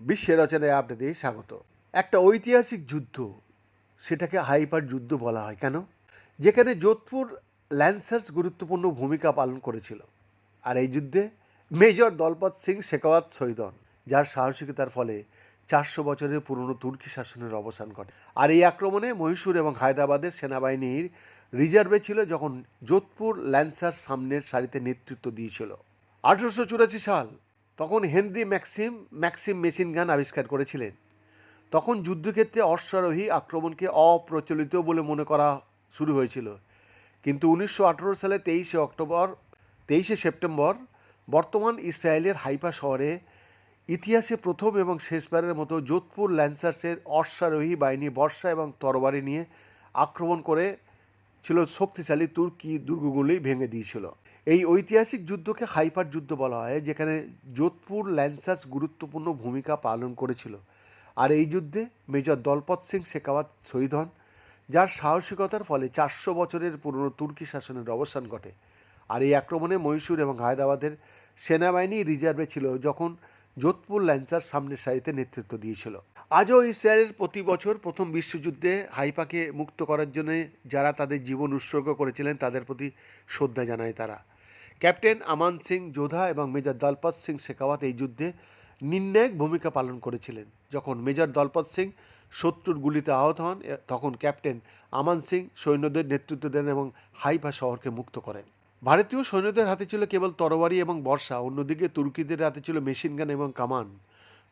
বিশ্বের রচনায় আপনাদের স্বাগত। একটা ঐতিহাসিক যুদ্ধ, সেটাকে হাইপার যুদ্ধ বলা হয় কেন? যেখানে যোধপুর ল্যান্সার্স গুরুত্বপূর্ণ ভূমিকা পালন করেছিল। আর এই যুদ্ধে মেজর দলপত সিং শেখাওয়াত শহীদ হন, যার সাহসিকতার ফলে চারশো বছরের পুরনো তুর্কি শাসনের অবসান ঘটে। আর এই আক্রমণে মহীশূর এবং হায়দ্রাবাদের সেনাবাহিনীর রিজার্ভে ছিল যখন যোধপুর ল্যান্সার সামনের সারিতে নেতৃত্ব দিয়েছিল। আঠেরোশো চুরাশি সাল, তখন Henry Maxim Maxim machine gun আবিষ্কার করেছিলেন। তখন যুদ্ধক্ষেত্রে অশ্বারোহী আক্রমণকে অপ্রচলিত বলে মনে করা শুরু হয়েছিল। কিন্তু উনিশশো আঠেরো সালে তেইশে অক্টোবর, তেইশে সেপ্টেম্বর, বর্তমান ইসরায়েলের হাইফা শহরে ইতিহাসে প্রথম এবং শেষবারের মতো যোধপুর ল্যান্সার্সের অশ্বারোহী বাহিনী বর্ষা এবং তরবারি নিয়ে আক্রমণ করে ছিল শক্তিশালী তুর্কি দুর্গগুলি ভেঙে দিয়েছিল। এই ঐতিহাসিক যুদ্ধকে হাইপার যুদ্ধ বলা হয়, যেখানে যোধপুর ল্যান্সার্স গুরুত্বপূর্ণ ভূমিকা পালন করেছিল। আর এই যুদ্ধে মেজর দলপত সিং শেখাওয়াত শহীদ হন, যার সাহসিকতার ফলে চারশো বছরের পুরনো তুর্কি শাসনের অবসান ঘটে। আর এই আক্রমণে মহীশূর এবং হায়দ্রাবাদের সেনাবাহিনী রিজার্ভে ছিল, যখন যোধপুর ল্যান্সার সামনের সারিতে নেতৃত্ব দিয়েছিল। আজও ইসরায়েলের প্রতি বছর প্রথম বিশ্বযুদ্ধে হাইপাকে মুক্ত করার জন্য যারা তাদের জীবন উৎসর্গ করেছিলেন, তাদের প্রতি শ্রদ্ধা জানায় তারা। ক্যাপ্টেন আমান সিং যোধা এবং মেজর দলপত সিং শেখাওয়াত এই যুদ্ধে নির্ণায়ক ভূমিকা পালন করেছিলেন। যখন মেজর দলপত সিং শত্রুর গুলিতে আহত হন তখন ক্যাপ্টেন আমান সিং সৈন্যদের নেতৃত্ব দেন এবং হাইফা শহরকে মুক্ত করেন। ভারতীয় সৈন্যদের হাতে ছিল কেবল তরবারি এবং বর্ষা, অন্যদিকে তুর্কিদের হাতে ছিল মেশিনগান এবং কামান।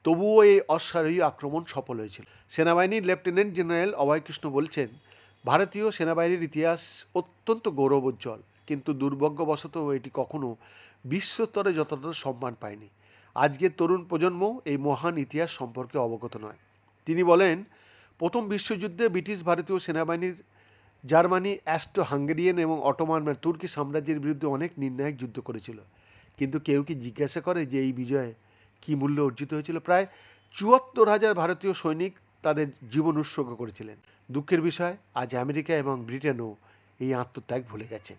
তবুও এই অশ্বারোহী আক্রমণ সফল হয়েছিল। সেনাবাহিনীর লেফটেন্যান্ট জেনারেল অভয়কৃষ্ণ বলছেন, ভারতীয় সেনাবাহিনীর ইতিহাস অত্যন্ত গৌরবোজ্জ্বল, কিন্তু দুর্ভাগ্যবশত এটি কখনো বিশ্বস্তরে যতটা সম্মান পায়নি। আজকের তরুণ প্রজন্ম এই মহান ইতিহাস সম্পর্কে অবগত নয়। তিনি বলেন, প্রথম বিশ্বযুদ্ধে ব্রিটিশ ভারতীয় সেনাবাহিনীর জার্মানি অ্যাস্ট্রো হাঙ্গেরিয়ান এবং অটোমান মানে তুর্কি সাম্রাজ্যের বিরুদ্ধে অনেক নির্ণায়ক যুদ্ধ করেছিল। কিন্তু কেউ কি জিজ্ঞাসা করে যে এই বিজয় কী মূল্য অর্জিত হয়েছিল? প্রায় চুয়াত্তর হাজার ভারতীয় সৈনিক তাদের জীবন উৎসর্গ করেছিলেন। দুঃখের বিষয়, আজ আমেরিকা এবং ব্রিটেনও এই আত্মত্যাগ ভুলে গেছে।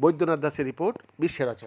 বৈদ্যনাথ দাসের রিপোর্ট বিশ্বের রচনা